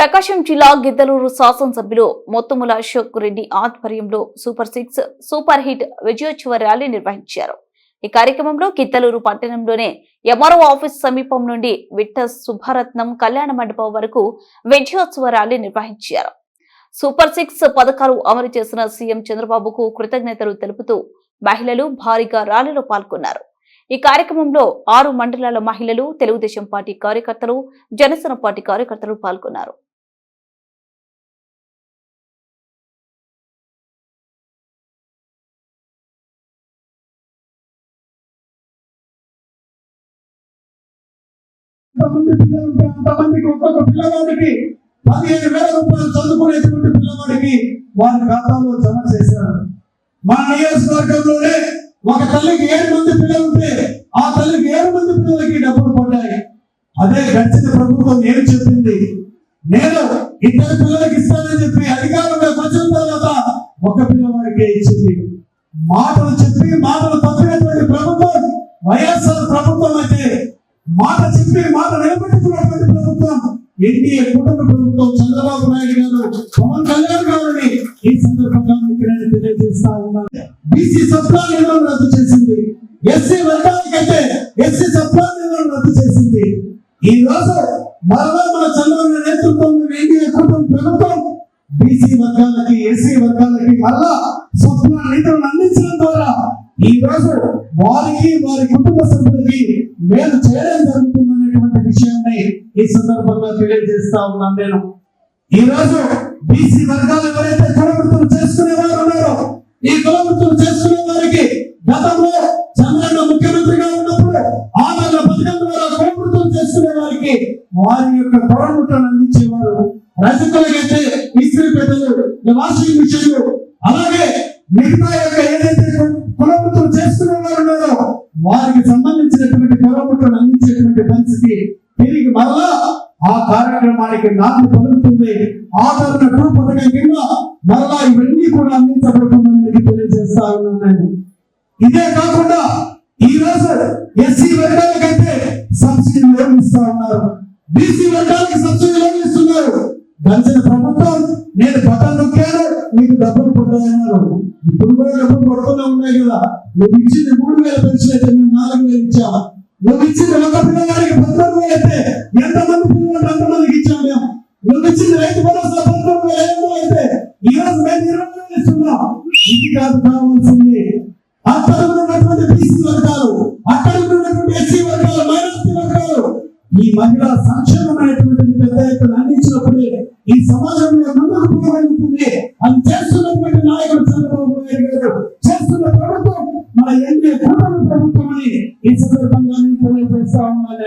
ప్రకాశం జిల్లా గిద్దలూరు శాసనసభ్యులు మొత్తముల అశోక్ రెడ్డి ఆధ్వర్యంలో సూపర్ సిక్స్ సూపర్ హిట్ విజయోత్సవ ర్యాలీ నిర్వహించారు. ఈ కార్యక్రమంలో గిద్దలూరు పట్టణంలోనే ఎంఆర్ఓ ఆఫీస్ సమీపం నుండి విట్ట శుభరత్నం కళ్యాణ మండపం వరకు విజయోత్సవ ర్యాలీ నిర్వహించారు. సూపర్ సిక్స్ పథకాలు అమలు చేసిన సీఎం చంద్రబాబుకు కృతజ్ఞతలు తెలుపుతూ మహిళలు భారీగా ర్యాలీలో పాల్గొన్నారు. ఈ కార్యక్రమంలో ఆరు మండలాల మహిళలు తెలుగుదేశం పార్టీ కార్యకర్తలు జనసేన పార్టీ కార్యకర్తలు పాల్గొన్నారు. ఎంతమంది పిల్లలు ఉంటే అంతమందికి ఒక్కొక్క పిల్లవాడికి పదిహేను వేల రూపాయలు చదువుకునేటువంటి పిల్లవాడికి వారి ఖాతాలో జమ చేశారు. మా నియోజకవర్గంలోనే ఒక తల్లికి ఏడు మంది పిల్లలు ఉంటే ఆ తల్లికి ఏడు మంది పిల్లలకి డబ్బులు పడ్డాయి. అదే గడిచిన ప్రభుత్వం ఏం చెప్పింది. నేను ఇద్దరు పిల్లలకి ఇస్తానని చెప్పి అధికారంలోకి వచ్చిన తర్వాత ఒక పిల్లవాడికే ఇచ్చింది. మాటలు చెప్పి మాటలు తప్పినటువంటి ప్రభుత్వం వైఎస్ఆర్ ప్రభుత్వం అయితే మాట చెప్పి మాట నిలబెట్టుకున్నటువంటి ప్రభుత్వం ఎన్డీఏ కుటుంబ ప్రభుత్వం చంద్రబాబు నాయుడు గారు పవన్ కళ్యాణ్ గారిని ఈ సందర్భంగా మీకు నేను తెలియజేస్తా ఉన్నాను బీసీ సప్లా రద్దు చేసింది. ఎస్సీ వర్గానికైతే ఎస్సీ సప్లా రద్దు చేసింది. ఈ రోజు మరలా మన చంద్రబాబు నేతృత్వం ఎన్డీఏ కుటుంబ ప్రభుత్వం బీసీ వర్గాలకి ఎస్సీ వర్గాలకి మళ్ళా స్వప్న నిధులను అందించడం ద్వారా ఈ రోజు వారికి వారి కుటుంబ సభ్యులకి మేలు చేయడం జరుగుతుందనేటువంటి విషయాన్ని ఈ సందర్భంగా తెలియజేస్తా ఉన్నాను నేను. ఈ రోజు బీసీ వర్గాలు ఎవరైతే కులవృత్తులు చేసుకునే వారు ఉన్నారో ఈ కులవృత్తులు చేసుకునే వారికి గతంలో చంద్రన్న ముఖ్యమంత్రిగా ఉన్నప్పుడు ఆనంద పథకం ద్వారా కులవృత్తులు చేసుకునే వారికి వారి యొక్క కులవృత్తులను అందించేవారు. రజకులకైతే ఇస్త్రీ పెద్దలు వాషింగ్ మిషన్లు అలాగే మిగతా యొక్క కార్యక్రమానికి నాంది పలుకుతుంది. ఆదరణ టూ పథకం కింద మరలా ఇవన్నీ కూడా అందించబడుతుందని మీకు తెలియజేస్తా ఉన్నాను నేను ఇదే కాకుండా ఈ రోజు ఎస్సీ వర్గాలకైతే సబ్సిడీ లోన్ ఇస్తా ఉన్నారు. బీసీ వర్గాలకు సబ్సిడీ లోన్ ఇస్తున్నారు. గడిచిన ప్రభుత్వం నేను పట్టం నొక్కాను నీకు డబ్బులు పడ్డాయన్నారు. ఇప్పుడు కూడా డబ్బులు పడుతూనే ఉన్నాయి కదా. నువ్వు ఇచ్చింది మూడు వేల పెన్షన్ అయితే మేము నాలుగు వేలు ఇచ్చాం. నువ్వు ఇచ్చింది ఒక పిల్లగా కాదు కావాల్సింది అక్కడ ఉన్నటువంటి బీసీ వర్గాలు అక్కడ ఉన్నటువంటి ఎస్సీ వర్గాలు మైనార్టీ వర్గాలు ఈ మహిళా సంక్షేమమైనటువంటిది పెద్ద ఎత్తున అందించినప్పుడే ఈ సమాజంలో ముందుకు పోగలుగుతుంది అది చేస్తున్నటువంటి నాయకుడు చంద్రబాబు నాయుడు గారు చేస్తున్న ప్రభుత్వం మన ఎన్డీఏ కూటమి ప్రభుత్వం అని ఈ సందర్భంగా తెలియజేస్తా ఉన్నాను.